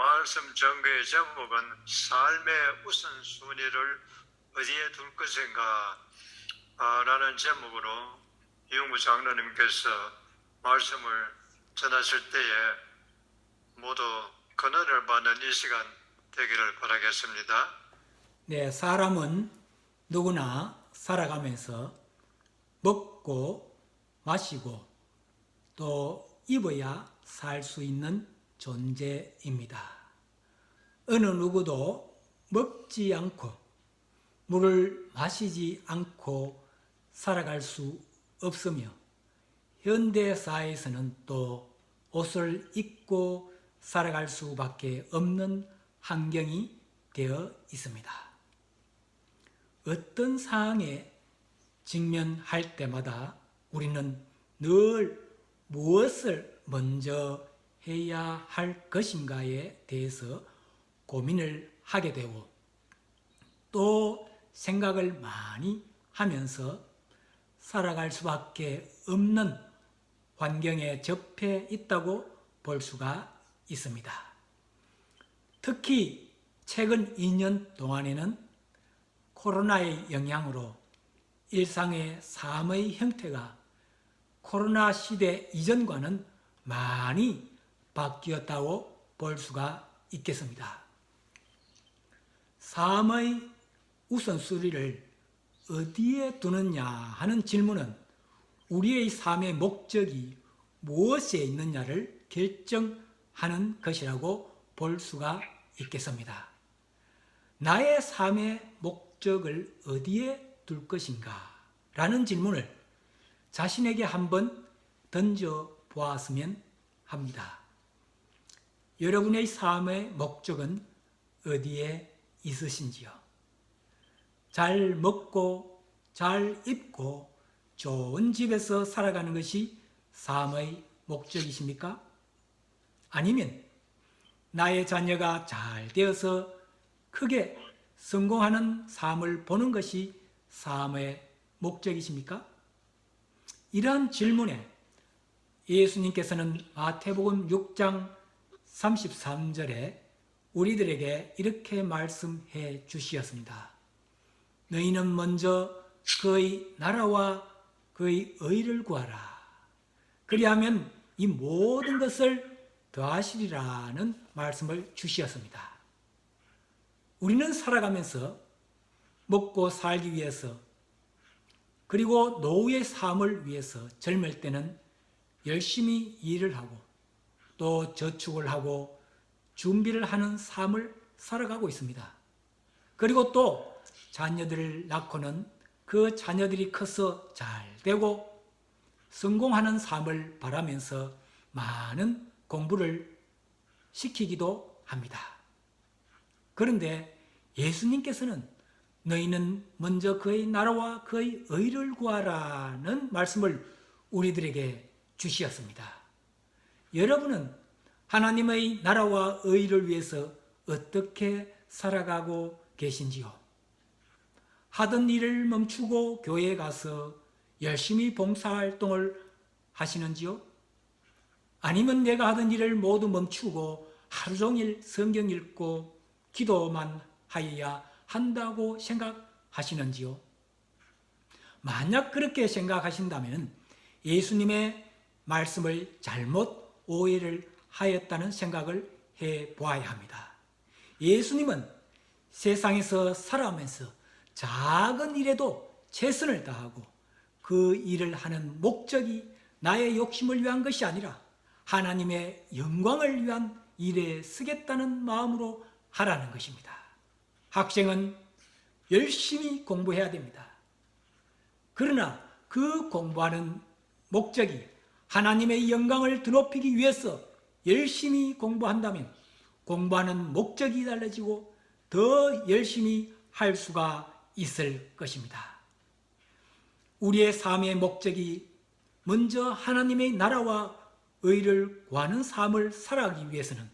말씀 전거의 제목은 삶의 우선순위를 어디에 둘 것인가 아, 라는 제목으로 이용구 장로님께서 말씀을 전하실 때에 모두 근원을 받는 이 시간 되기를 바라겠습니다. 네, 사람은 누구나 살아가면서 먹고 마시고 또 입어야 살 수 있는 존재입니다. 어느 누구도 먹지 않고 물을 마시지 않고 살아갈 수 없으며 현대 사회에서는 또 옷을 입고 살아갈 수밖에 없는 환경이 되어 있습니다. 어떤 상황에 직면할 때마다 우리는 늘 무엇을 먼저 해야 할 것인가에 대해서 고민을 하게 되고 또 생각을 많이 하면서 살아갈 수밖에 없는 환경에 접해 있다고 볼 수가 있습니다. 특히 최근 2년 동안에는 코로나의 영향으로 일상의 삶의 형태가 코로나 시대 이전과는 많이 바뀌었다고 볼 수가 있겠습니다. 삶의 우선순위를 어디에 두느냐 하는 질문은 우리의 삶의 목적이 무엇에 있느냐를 결정하는 것이라고 볼 수가 있겠습니다. 나의 삶의 목적을 어디에 둘 것인가? 라는 질문을 자신에게 한번 던져 보았으면 합니다. 여러분의 삶의 목적은 어디에 있으신지요? 잘 먹고 잘 입고 좋은 집에서 살아가는 것이 삶의 목적이십니까? 아니면 나의 자녀가 잘 되어서 크게 성공하는 삶을 보는 것이 삶의 목적이십니까? 이러한 질문에 예수님께서는 마태복음 6장 33절에 우리들에게 이렇게 말씀해 주시었습니다. 너희는 먼저 그의 나라와 그의 의를 구하라. 그리하면 이 모든 것을 더하시리라는 말씀을 주시었습니다. 우리는 살아가면서 먹고 살기 위해서 그리고 노후의 삶을 위해서 젊을 때는 열심히 일을 하고 또 저축을 하고 준비를 하는 삶을 살아가고 있습니다. 그리고 또 자녀들을 낳고는 그 자녀들이 커서 잘 되고 성공하는 삶을 바라면서 많은 공부를 시키기도 합니다. 그런데 예수님께서는 너희는 먼저 그의 나라와 그의 의를 구하라는 말씀을 우리들에게 주시었습니다. 여러분은 하나님의 나라와 의를 위해서 어떻게 살아가고 계신지요? 하던 일을 멈추고 교회에 가서 열심히 봉사활동을 하시는지요? 아니면 내가 하던 일을 모두 멈추고 하루 종일 성경 읽고 기도만 하여야 한다고 생각하시는지요? 만약 그렇게 생각하신다면 예수님의 말씀을 잘못 오해를 하였다는 생각을 해 보아야 합니다. 예수님은 세상에서 살아오면서 작은 일에도 최선을 다하고 그 일을 하는 목적이 나의 욕심을 위한 것이 아니라 하나님의 영광을 위한 일에 쓰겠다는 마음으로 하라는 것입니다. 학생은 열심히 공부해야 됩니다. 그러나 그 공부하는 목적이 하나님의 영광을 드높이기 위해서 열심히 공부한다면 공부하는 목적이 달라지고 더 열심히 할 수가 있을 것입니다. 우리의 삶의 목적이 먼저 하나님의 나라와 의를 구하는 삶을 살아가기 위해서는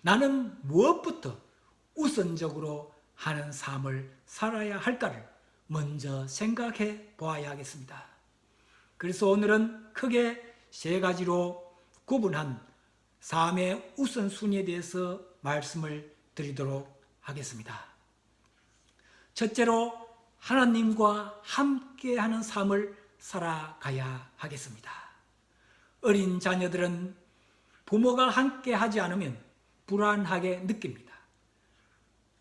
나는 무엇부터 우선적으로 하는 삶을 살아야 할까를 먼저 생각해 보아야 하겠습니다. 그래서 오늘은 크게 세 가지로 구분한 삶의 우선순위에 대해서 말씀을 드리도록 하겠습니다. 첫째로 하나님과 함께하는 삶을 살아가야 하겠습니다. 어린 자녀들은 부모가 함께 하지 않으면 불안하게 느낍니다.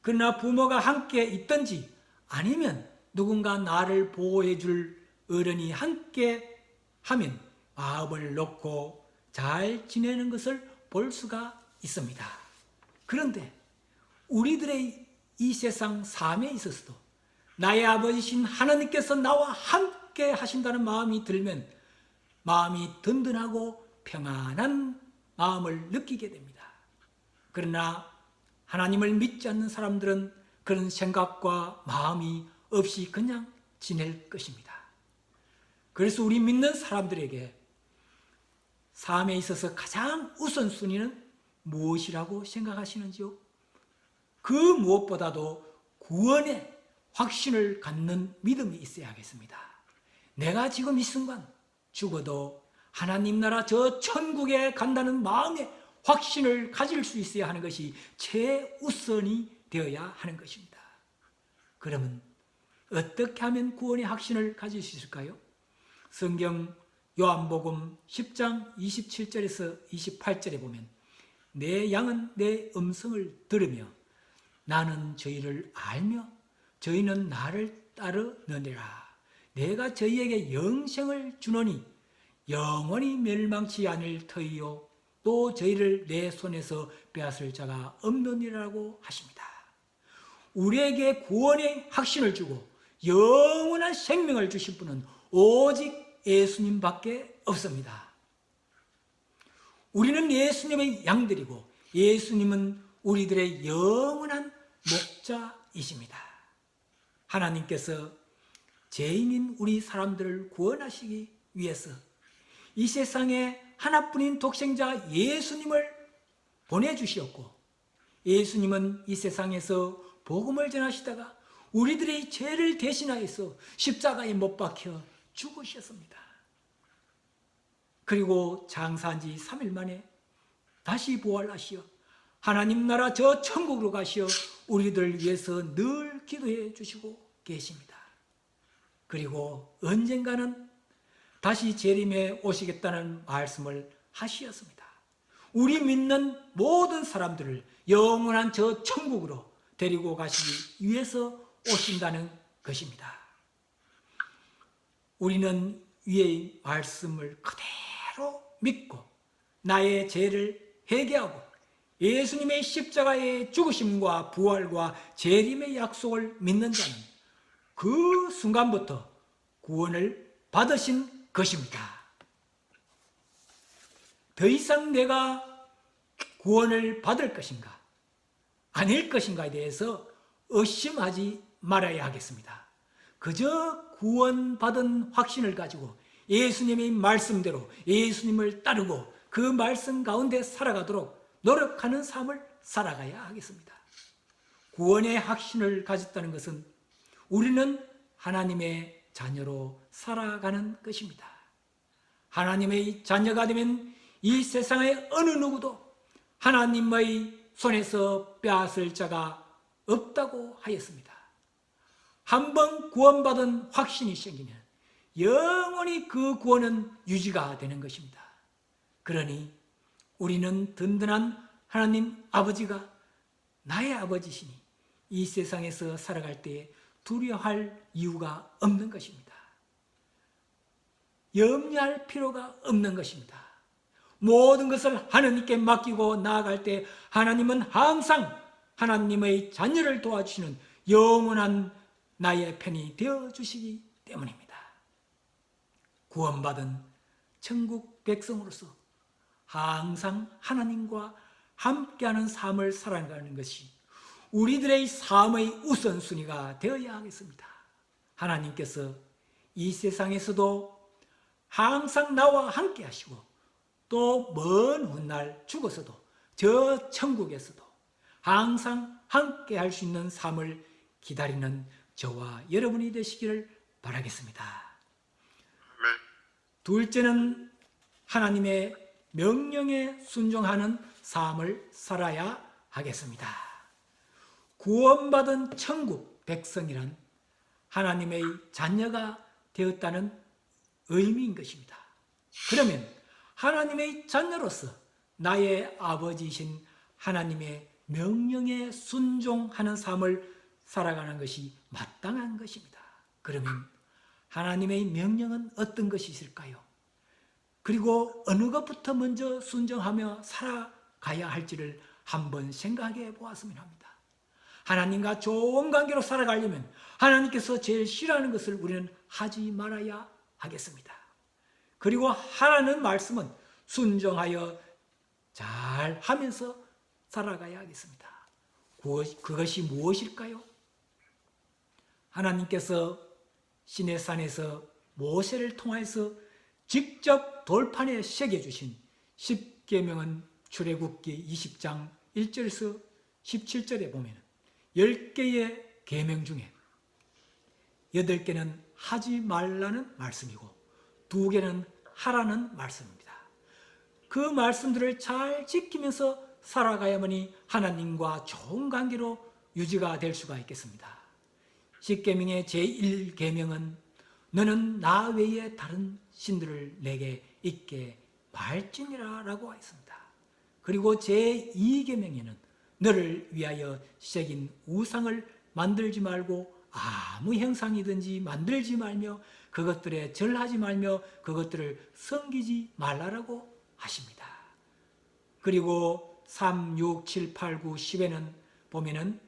그러나 부모가 함께 있든지 아니면 누군가 나를 보호해 줄 어른이 함께 하면 마음을 놓고 잘 지내는 것을 볼 수가 있습니다. 그런데 우리들의 이 세상 삶에 있어서도 나의 아버지신 하나님께서 나와 함께 하신다는 마음이 들면 마음이 든든하고 평안한 마음을 느끼게 됩니다. 그러나 하나님을 믿지 않는 사람들은 그런 생각과 마음이 없이 그냥 지낼 것입니다. 그래서 우리 믿는 사람들에게 삶에 있어서 가장 우선순위는 무엇이라고 생각하시는지요? 그 무엇보다도 구원의 확신을 갖는 믿음이 있어야 하겠습니다. 내가 지금 이 순간 죽어도 하나님 나라 저 천국에 간다는 마음의 확신을 가질 수 있어야 하는 것이 최우선이 되어야 하는 것입니다. 그러면 어떻게 하면 구원의 확신을 가질 수 있을까요? 성경 요한복음 10장 27절에서 28절에 보면 내 양은 내 음성을 들으며 나는 저희를 알며 저희는 나를 따르느니라 내가 저희에게 영생을 주노니 영원히 멸망치 않을 터이요 또 저희를 내 손에서 빼앗을 자가 없느니라고 하십니다. 우리에게 구원의 확신을 주고 영원한 생명을 주실 분은 오직 예수님밖에 없습니다. 우리는 예수님의 양들이고 예수님은 우리들의 영원한 목자이십니다. 하나님께서 죄인인 우리 사람들을 구원하시기 위해서 이 세상에 하나뿐인 독생자 예수님을 보내주시었고 예수님은 이 세상에서 복음을 전하시다가 우리들의 죄를 대신하여서 십자가에 못 박혀 죽으셨습니다. 그리고 장사한 지 3일 만에 다시 부활하시어 하나님 나라 저 천국으로 가시어 우리들 위해서 늘 기도해 주시고 계십니다. 그리고 언젠가는 다시 재림에 오시겠다는 말씀을 하시었습니다. 우리 믿는 모든 사람들을 영원한 저 천국으로 데리고 가시기 위해서 오신다는 것입니다. 우리는 위의 말씀을 그대로 믿고 나의 죄를 회개하고 예수님의 십자가의 죽으심과 부활과 재림의 약속을 믿는 자는 그 순간부터 구원을 받으신 것입니다. 더 이상 내가 구원을 받을 것인가, 아닐 것인가에 대해서 의심하지 말아야 하겠습니다. 그저 구원받은 확신을 가지고 예수님의 말씀대로 예수님을 따르고 그 말씀 가운데 살아가도록 노력하는 삶을 살아가야 하겠습니다. 구원의 확신을 가졌다는 것은 우리는 하나님의 자녀로 살아가는 것입니다. 하나님의 자녀가 되면 이 세상의 어느 누구도 하나님의 손에서 빼앗을 자가 없다고 하였습니다. 한 번 구원받은 확신이 생기면 영원히 그 구원은 유지가 되는 것입니다. 그러니 우리는 든든한 하나님 아버지가 나의 아버지시니 이 세상에서 살아갈 때 두려워할 이유가 없는 것입니다. 염려할 필요가 없는 것입니다. 모든 것을 하나님께 맡기고 나아갈 때 하나님은 항상 하나님의 자녀를 도와주시는 영원한 나의 편이 되어 주시기 때문입니다. 구원받은 천국 백성으로서 항상 하나님과 함께하는 삶을 살아가는 것이 우리들의 삶의 우선순위가 되어야 하겠습니다. 하나님께서 이 세상에서도 항상 나와 함께 하시고 또 먼 훗날 죽어서도 저 천국에서도 항상 함께 할 수 있는 삶을 기다리는 저와 여러분이 되시기를 바라겠습니다. 네. 둘째는 하나님의 명령에 순종하는 삶을 살아야 하겠습니다. 구원받은 천국 백성이란 하나님의 자녀가 되었다는 의미인 것입니다. 그러면 하나님의 자녀로서 나의 아버지이신 하나님의 명령에 순종하는 삶을 살아가는 것이 마땅한 것입니다. 그러면 하나님의 명령은 어떤 것이 있을까요? 그리고 어느 것부터 먼저 순종하며 살아가야 할지를 한번 생각해 보았으면 합니다. 하나님과 좋은 관계로 살아가려면 하나님께서 제일 싫어하는 것을 우리는 하지 말아야 하겠습니다. 그리고 하라는 말씀은 순종하여 잘 하면서 살아가야 하겠습니다. 그것- 그것이 무엇일까요? 하나님께서 신의 산에서 모세를 통해서 직접 돌판에 새겨 주신 10계명은 출애굽기 20장 1절에서 17절에 보면 10개의 계명 중에 8개는 하지 말라는 말씀이고 2개는 하라는 말씀입니다. 그 말씀들을 잘 지키면서 살아가야만이 하나님과 좋은 관계로 유지가 될 수가 있겠습니다. 십계명의 제1계명은 너는 나 외에 다른 신들을 내게 있게 말지니라 라고 하였습니다. 그리고 제2계명에는 너를 위하여 새긴 우상을 만들지 말고 아무 형상이든지 만들지 말며 그것들에 절하지 말며 그것들을 섬기지 말라라고 하십니다. 그리고 3, 6, 7, 8, 9, 10에는 보면은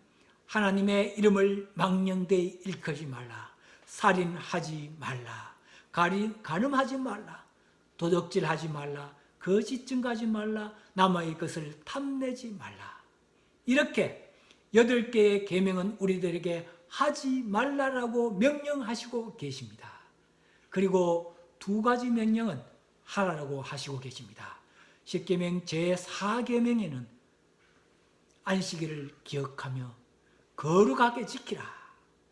하나님의 이름을 망령되이 일컫지 말라. 살인하지 말라. 가리, 가늠하지 말라. 도적질하지 말라. 거짓 증가하지 말라. 남의 것을 탐내지 말라. 이렇게 여덟 개의 계명은 우리들에게 하지 말라라고 명령하시고 계십니다. 그리고 두 가지 명령은 하라라고 하시고 계십니다. 십계명 제4계명에는 안식일을 기억하며 거룩하게 지키라.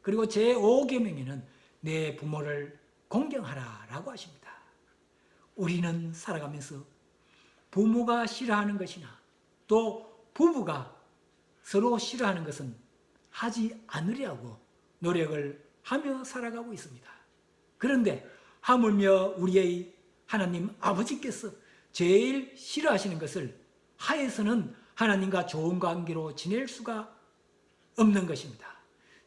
그리고 제5계명에는 내 부모를 공경하라 라고 하십니다. 우리는 살아가면서 부모가 싫어하는 것이나 또 부부가 서로 싫어하는 것은 하지 않으려고 노력을 하며 살아가고 있습니다. 그런데 하물며 우리의 하나님 아버지께서 제일 싫어하시는 것을 하에서는 하나님과 좋은 관계로 지낼 수가 없는 것입니다.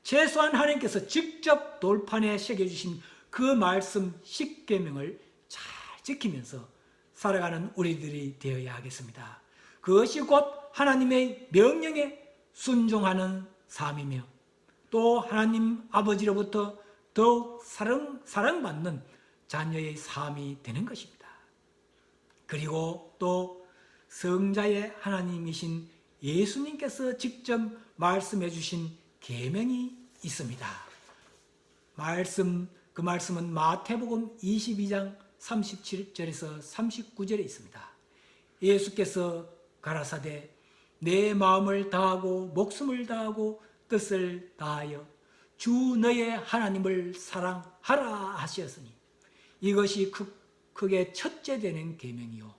최소한 하나님께서 직접 돌판에 새겨주신 그 말씀 10계명을 잘 지키면서 살아가는 우리들이 되어야 하겠습니다. 그것이 곧 하나님의 명령에 순종하는 삶이며 또 하나님 아버지로부터 더욱 사랑, 사랑받는 자녀의 삶이 되는 것입니다. 그리고 또 성자의 하나님이신 예수님께서 직접 말씀해 주신 계명이 있습니다. 말씀 그 말씀은 마태복음 22장 37절에서 39절에 있습니다. 예수께서 가라사대 내 마음을 다하고 목숨을 다하고 뜻을 다하여 주 너의 하나님을 사랑하라 하시었으니 이것이 크, 크게 첫째 되는 계명이요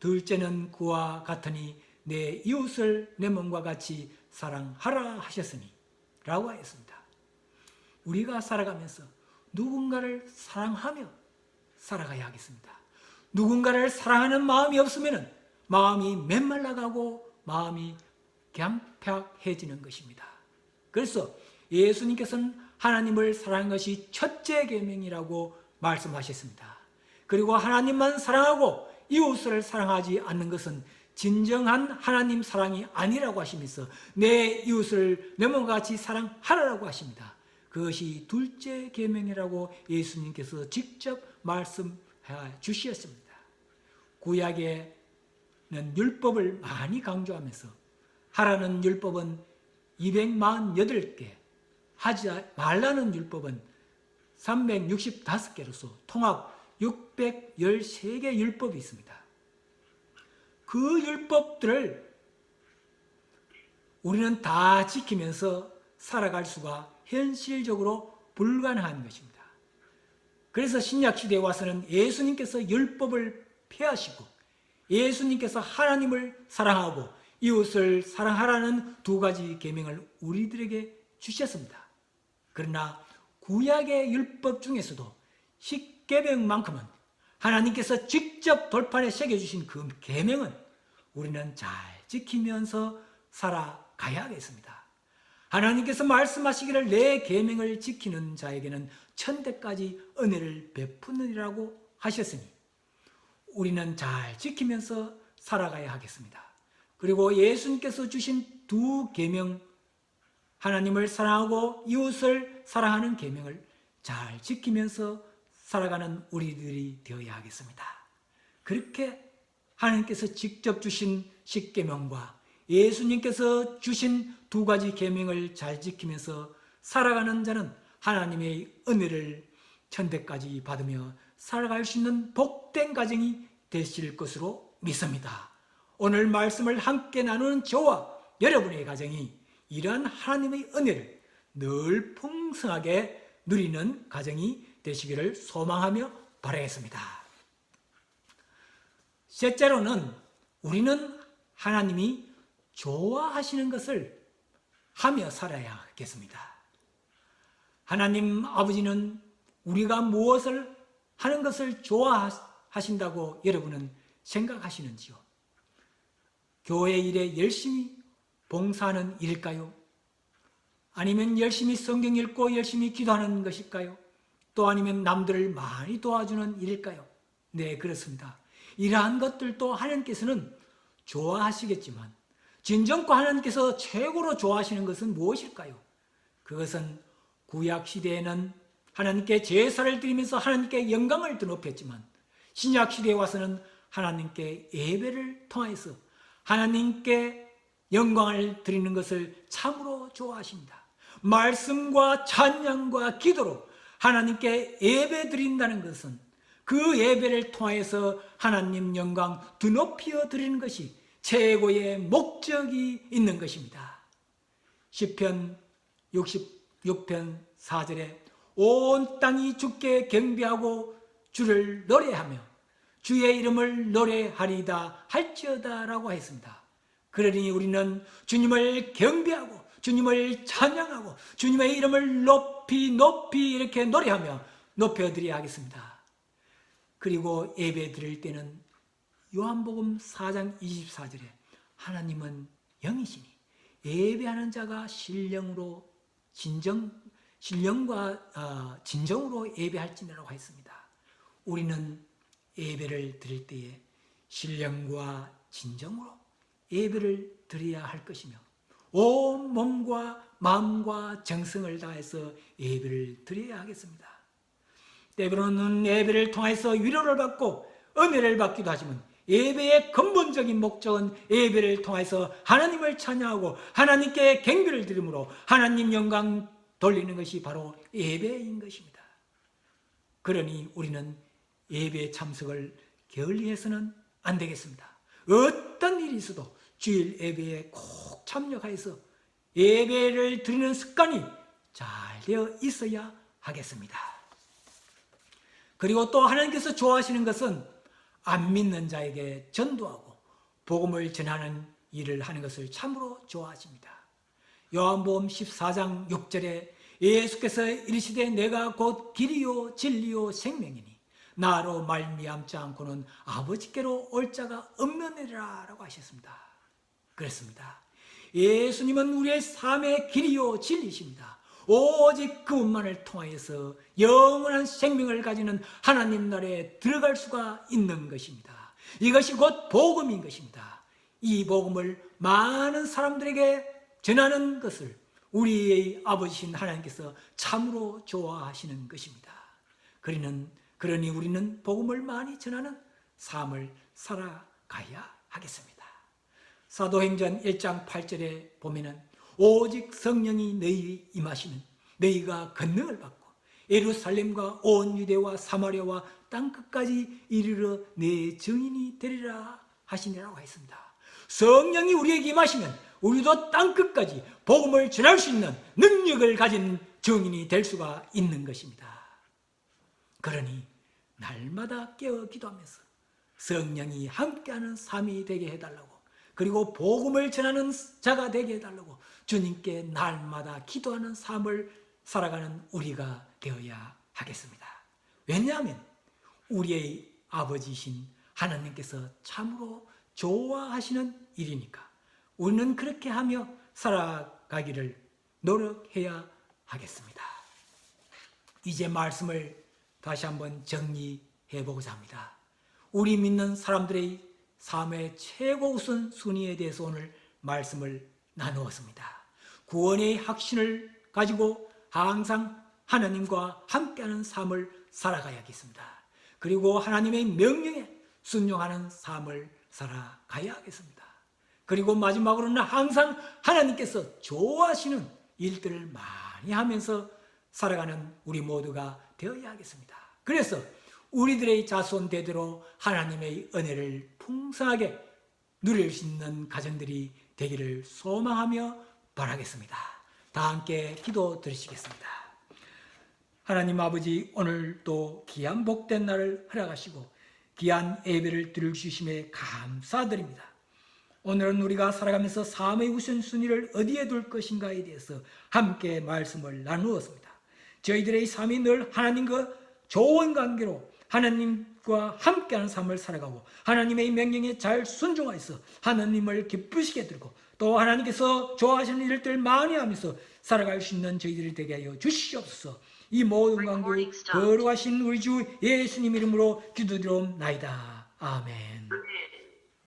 둘째는 그와 같으니 내 이웃을 내 몸과 같이 사랑하라 하셨으니 라고 하였습니다. 우리가 살아가면서 누군가를 사랑하며 살아가야 하겠습니다. 누군가를 사랑하는 마음이 없으면 마음이 메말라가고 마음이 경팍해지는 것입니다. 그래서 예수님께서는 하나님을 사랑하는 것이 첫째 계명이라고 말씀하셨습니다. 그리고 하나님만 사랑하고 이웃을 사랑하지 않는 것은 진정한 하나님 사랑이 아니라고 하시면서 내 이웃을 내 몸과 같이 사랑하라고 하십니다. 그것이 둘째 계명이라고 예수님께서 직접 말씀해 주셨습니다. 구약에는 율법을 많이 강조하면서 하라는 율법은 248개, 하지 말라는 율법은 365개로서 통합 613개 율법이 있습니다. 그 율법들을 우리는 다 지키면서 살아갈 수가 현실적으로 불가능한 것입니다. 그래서 신약 시대에 와서는 예수님께서 율법을 폐하시고 예수님께서 하나님을 사랑하고 이웃을 사랑하라는 두 가지 계명을 우리들에게 주셨습니다. 그러나 구약의 율법 중에서도 십계명만큼은 하나님께서 직접 돌판에 새겨주신 그 계명은 우리는 잘 지키면서 살아가야 하겠습니다. 하나님께서 말씀하시기를 내 계명을 지키는 자에게는 천대까지 은혜를 베푸느니라고 하셨으니 우리는 잘 지키면서 살아가야 하겠습니다. 그리고 예수님께서 주신 두 계명 하나님을 사랑하고 이웃을 사랑하는 계명을 잘 지키면서 살아가는 우리들이 되어야 하겠습니다. 그렇게 하나님께서 직접 주신 십계명과 예수님께서 주신 두 가지 계명을 잘 지키면서 살아가는 자는 하나님의 은혜를 천대까지 받으며 살아갈 수 있는 복된 가정이 되실 것으로 믿습니다. 오늘 말씀을 함께 나누는 저와 여러분의 가정이 이러한 하나님의 은혜를 늘 풍성하게 누리는 가정이 되시기를 소망하며 바라겠습니다. 셋째로는 우리는 하나님이 좋아하시는 것을 하며 살아야 하겠습니다. 하나님 아버지는 우리가 무엇을 하는 것을 좋아하신다고 여러분은 생각하시는지요? 교회 일에 열심히 봉사하는 일일까요? 아니면 열심히 성경 읽고 열심히 기도하는 것일까요? 또 아니면 남들을 많이 도와주는 일일까요? 네, 그렇습니다. 이러한 것들도 하나님께서는 좋아하시겠지만, 진정과 하나님께서 최고로 좋아하시는 것은 무엇일까요? 그것은 구약 시대에는 하나님께 제사를 드리면서 하나님께 영광을 드높였지만, 신약 시대에 와서는 하나님께 예배를 통해서 하나님께 영광을 드리는 것을 참으로 좋아하십니다. 말씀과 찬양과 기도로 하나님께 예배 드린다는 것은 그 예배를 통해서 하나님 영광 드높여 드리는 것이 최고의 목적이 있는 것입니다. 시편 66편 4절에 온 땅이 주께 경배하고 주를 노래하며 주의 이름을 노래하리다 할지어다라고 했습니다. 그러니 우리는 주님을 경배하고 주님을 찬양하고 주님의 이름을 높이 높이 이렇게 노래하며 높여드려야 하겠습니다. 그리고 예배 드릴 때는 요한복음 4장 24절에 하나님은 영이시니 예배하는 자가 신령으로 진정 신령과 어, 진정으로 예배할지니라고 했습니다. 우리는 예배를 드릴 때에 신령과 진정으로 예배를 드려야 할 것이며 온 몸과 마음과 정성을 다해서 예배를 드려야 하겠습니다. 때로는 예배를 통해서 위로를 받고 은혜를 받기도 하지만 예배의 근본적인 목적은 예배를 통해서 하나님을 찬양하고 하나님께 경배를 드림으로 하나님 영광 돌리는 것이 바로 예배인 것입니다. 그러니 우리는 예배 참석을 게을리해서는 안 되겠습니다. 어떤 일이 있어도 주일 예배에 꼭 참여하여서 예배를 드리는 습관이 잘 되어 있어야 하겠습니다. 그리고 또 하나님께서 좋아하시는 것은 안 믿는 자에게 전도하고 복음을 전하는 일을 하는 것을 참으로 좋아하십니다. 요한복음 14장 6절에 예수께서 이르시되 내가 곧 길이요 진리요 생명이니 나로 말미암지 않고는 아버지께로 올 자가 없느니라라고 하셨습니다. 그렇습니다. 예수님은 우리의 삶의 길이요 진리십니다. 오직 그분만을 통하여서 영원한 생명을 가지는 하나님 나라에 들어갈 수가 있는 것입니다. 이것이 곧 복음인 것입니다. 이 복음을 많은 사람들에게 전하는 것을 우리의 아버지신 하나님께서 참으로 좋아하시는 것입니다. 그러는 그러니 우리는 복음을 많이 전하는 삶을 살아가야 하겠습니다. 사도행전 1장 8절에 보면은 오직 성령이 너희 임하시는 너희가 권능을 받고 예루살렘과 온 유대와 사마리아와 땅 끝까지 이르러 내 증인이 되리라 하시니라고 했습니다. 성령이 우리에게 임하시면 우리도 땅 끝까지 복음을 전할 수 있는 능력을 가진 증인이 될 수가 있는 것입니다. 그러니 날마다 깨어 기도하면서 성령이 함께하는 삶이 되게 해달라고 그리고 복음을 전하는 자가 되게 해달라고 주님께 날마다 기도하는 삶을 살아가는 우리가 되어야 하겠습니다. 왜냐하면 우리의 아버지이신 하나님께서 참으로 좋아하시는 일이니까 우리는 그렇게 하며 살아가기를 노력해야 하겠습니다. 이제 말씀을 다시 한번 정리해 보고자 합니다. 우리 믿는 사람들의 삶의 최고 우선 순위에 대해서 오늘 말씀을 나누었습니다. 구원의 확신을 가지고 항상 하나님과 함께하는 삶을 살아가야겠습니다. 그리고 하나님의 명령에 순종하는 삶을 살아가야 하겠습니다. 그리고 마지막으로는 항상 하나님께서 좋아하시는 일들을 많이 하면서 살아가는 우리 모두가 되어야 하겠습니다. 그래서 우리들의 자손 대대로 하나님의 은혜를 풍성하게 누릴 수 있는 가정들이 되기를 소망하며 바라겠습니다. 다 함께 기도 드리시겠습니다. 하나님 아버지 오늘 또 귀한 복된 날을 허락하시고 귀한 예배를 드릴 주심에 감사드립니다. 오늘은 우리가 살아가면서 삶의 우선순위를 어디에 둘 것인가에 대해서 함께 말씀을 나누었습니다. 저희들의 삶이 늘 하나님과 좋은 관계로 하나님과 함께하는 삶을 살아가고 하나님의 명령에 잘 순종하여서 하나님을 기쁘시게 들고 또 하나님께서 좋아하시는 일들 많이 하면서 살아갈 수 있는 저희들이 되게 하여 주시옵소서. 이 모든 stopped. 거룩하신 우리 주 예수님 이름으로 기도드리옵나이다. 아멘.